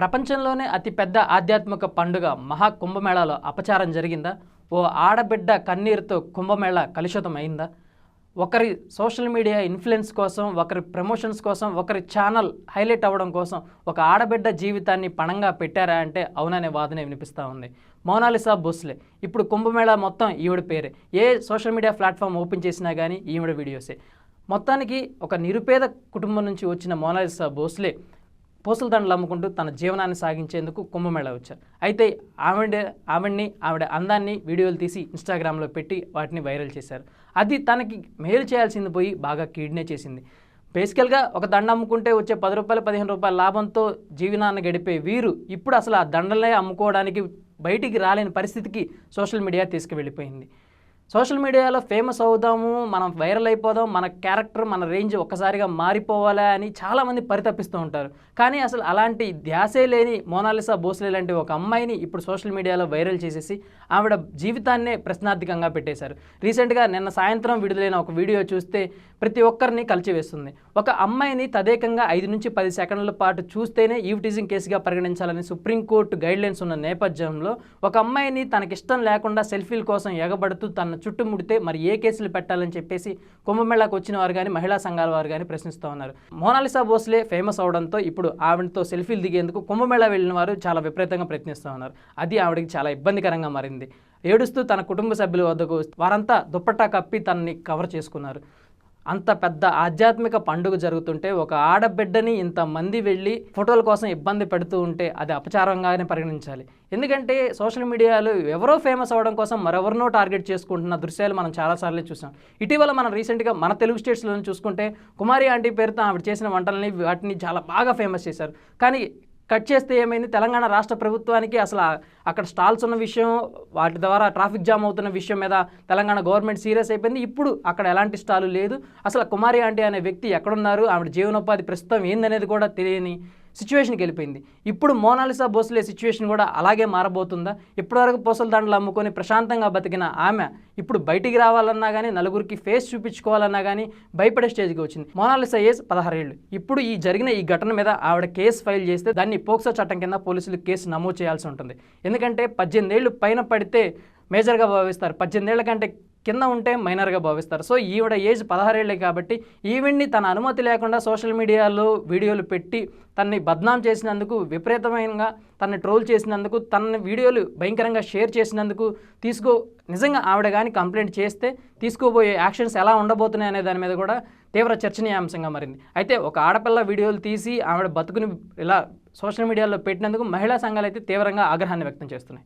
ప్రపంచంలోనే అతిపెద్ద ఆధ్యాత్మిక పండుగ మహా కుంభమేళాలో అపచారం జరిగిందా? ఓ ఆడబిడ్డ కన్నీరుతో కుంభమేళ కలుషితం అయిందా ఒకరి సోషల్ మీడియా ఇన్ఫ్లుయెన్స్ కోసం ఒకరి ప్రమోషన్స్ కోసం ఒకరి ఛానల్ హైలైట్ అవ్వడం కోసం ఒక ఆడబిడ్డ జీవితాన్ని పణంగా పెట్టారా అంటే అవుననే వాదనే వినిపిస్తూ ఉంది. మోనాలిసా బోస్లే ఇప్పుడు కుంభమేళా మొత్తం ఈవిడ పేరే. ఏ సోషల్ మీడియా ప్లాట్ఫామ్ ఓపెన్ చేసినా కానీ ఈవిడ వీడియోసే. మొత్తానికి ఒక నిరుపేద కుటుంబం నుంచి వచ్చిన మోనాలిసా బోస్లే పూసల దండలు అమ్ముకుంటూ తన జీవనాన్ని సాగించేందుకు కుంభమేళ వచ్చారు. అయితే ఆవిడ ఆవిడ్ని ఆవిడ అందాన్ని వీడియోలు తీసి ఇన్స్టాగ్రామ్లో పెట్టి వాటిని వైరల్ చేశారు. అది తనకి మేలు చేయాల్సింది పోయి బాగా కీడ్నే చేసింది. బేసికల్గా ఒక దండ అమ్ముకుంటే వచ్చే పది రూపాయలు పదిహేను రూపాయల లాభంతో జీవనాన్ని గడిపే వీరు ఇప్పుడు అసలు ఆ దండలే అమ్ముకోవడానికి బయటికి రాలేని పరిస్థితికి సోషల్ మీడియా తీసుకువెళ్ళిపోయింది. సోషల్ మీడియాలో ఫేమస్ అవుదాము మనం వైరల్ అయిపోదాం మన క్యారెక్టర్ మన రేంజ్ ఒక్కసారిగా మారిపోవాలా అని చాలామంది పరితపిస్తూ ఉంటారు. కానీ అసలు అలాంటి ధ్యాసే లేని మోనాలిసా భోస్లే లాంటి ఒక అమ్మాయిని ఇప్పుడు సోషల్ మీడియాలో వైరల్ చేసేసి ఆవిడ జీవితాన్నే ప్రశ్నార్థకంగా పెట్టేశారు. రీసెంట్గా నిన్న సాయంత్రం విడుదలైన ఒక వీడియో చూస్తే ప్రతి ఒక్కరిని కలిచివేస్తుంది. ఒక అమ్మాయిని తదేకంగా ఐదు నుంచి పది సెకండ్ల పాటు చూస్తేనే ఈవ్ టీజింగ్ కేసుగా పరిగణించాలని సుప్రీంకోర్టు గైడ్లైన్స్ ఉన్న నేపథ్యంలో ఒక అమ్మాయిని తనకిష్టం లేకుండా సెల్ఫీల కోసం ఎగబడుతూ తన చుట్టుముడితే మరి ఏ కేసులు పెట్టాలని చెప్పేసి కుంభమేళాకు వచ్చిన వారు కానీ మహిళా సంఘాల వారు కానీ ప్రశ్నిస్తూ ఉన్నారు. మోనాలిసా భోస్లే ఫేమస్ అవడంతో ఇప్పుడు ఆవిడతో సెల్ఫీలు దిగేందుకు కుంభమేళా వెళ్ళిన వారు చాలా విపరీతంగా ప్రయత్నిస్తూ ఉన్నారు. అది ఆవిడకి చాలా ఇబ్బందికరంగా మారింది. ఏడుస్తూ తన కుటుంబ సభ్యుల వద్దకు వారంతా దుప్పట్టా కప్పి తనని కవర్ చేసుకున్నారు. అంత పెద్ద ఆధ్యాత్మిక పండుగ జరుగుతుంటే ఒక ఆడబిడ్డని ఇంతమంది వెళ్ళి ఫోటోల కోసం ఇబ్బంది పెడుతూ ఉంటే అది అపచారంగానే పరిగణించాలి. ఎందుకంటే సోషల్ మీడియాలో ఎవరో ఫేమస్ అవ్వడం కోసం మరెవరినో టార్గెట్ చేసుకుంటున్న దృశ్యాలు మనం చాలాసార్లు చూసాం. ఇటీవల మనం రీసెంట్గా మన తెలుగు స్టేట్స్లో చూసుకుంటే కుమారి ఆంటీ పేరుతో ఆవిడ చేసిన వంటలని వాటిని చాలా బాగా ఫేమస్ చేశారు. కానీ కట్ చేస్తే ఏమైంది? తెలంగాణ రాష్ట్ర ప్రభుత్వానికి అసలు అక్కడ స్టాల్స్ ఉన్న విషయం వాటి ద్వారా ట్రాఫిక్ జామ్ అవుతున్న విషయం మీద తెలంగాణ గవర్నమెంట్ సీరియస్ అయిపోయింది. ఇప్పుడు అక్కడ ఎలాంటి స్టాలు లేదు. అసలు కుమారి ఆంటీ అనే వ్యక్తి ఎక్కడున్నారు? ఆవిడ జీవనోపాధి ప్రస్తుతం ఏందనేది కూడా తెలియని సిచ్యువేషన్కి వెళ్ళిపోయింది. ఇప్పుడు మోనాలిసా భోస్లే సిచ్యువేషన్ కూడా అలాగే మారబోతుందా? ఇప్పటివరకు పూసల దండలు అమ్ముకొని ప్రశాంతంగా బతికిన ఆమె ఇప్పుడు బయటికి రావాలన్నా కానీ నలుగురికి ఫేస్ చూపించుకోవాలన్నా కానీ భయపడే స్టేజ్కి వచ్చింది. మోనాలిసా ఏజ్ పదహారేళ్ళు ఇప్పుడు ఈ జరిగిన ఈ ఘటన మీద ఆవిడ కేసు ఫైల్ చేస్తే దాన్ని పోక్సో చట్టం కింద పోలీసులు కేసు నమోదు చేయాల్సి ఉంటుంది. ఎందుకంటే పద్దెనిమిది ఏళ్ళు పైన పడితే మేజర్గా భావిస్తారు. పద్దెనిమిదేళ్ళ కంటే కింద ఉంటే మైనర్గా భావిస్తారు. సో ఈవిడ ఏజ్ పదహారేళ్ళే కాబట్టి ఈవిడ్ని తన అనుమతి లేకుండా సోషల్ మీడియాలో వీడియోలు పెట్టి తనని బద్నాం చేసినందుకు విపరీతమైన తనని ట్రోల్ చేసినందుకు తన వీడియోలు భయంకరంగా షేర్ చేసినందుకు తీసుకో నిజంగా ఆవిడ కానీ కంప్లైంట్ చేస్తే తీసుకోబోయే యాక్షన్స్ ఎలా ఉండబోతున్నాయి అనే దాని మీద కూడా తీవ్ర చర్చనీయాంశంగా మారింది. అయితే ఒక ఆడపిల్ల వీడియోలు తీసి ఆవిడ బతుకుని ఇలా సోషల్ మీడియాలో పెట్టినందుకు మహిళా సంఘాలు అయితే తీవ్రంగా ఆగ్రహాన్ని వ్యక్తం చేస్తున్నాయి.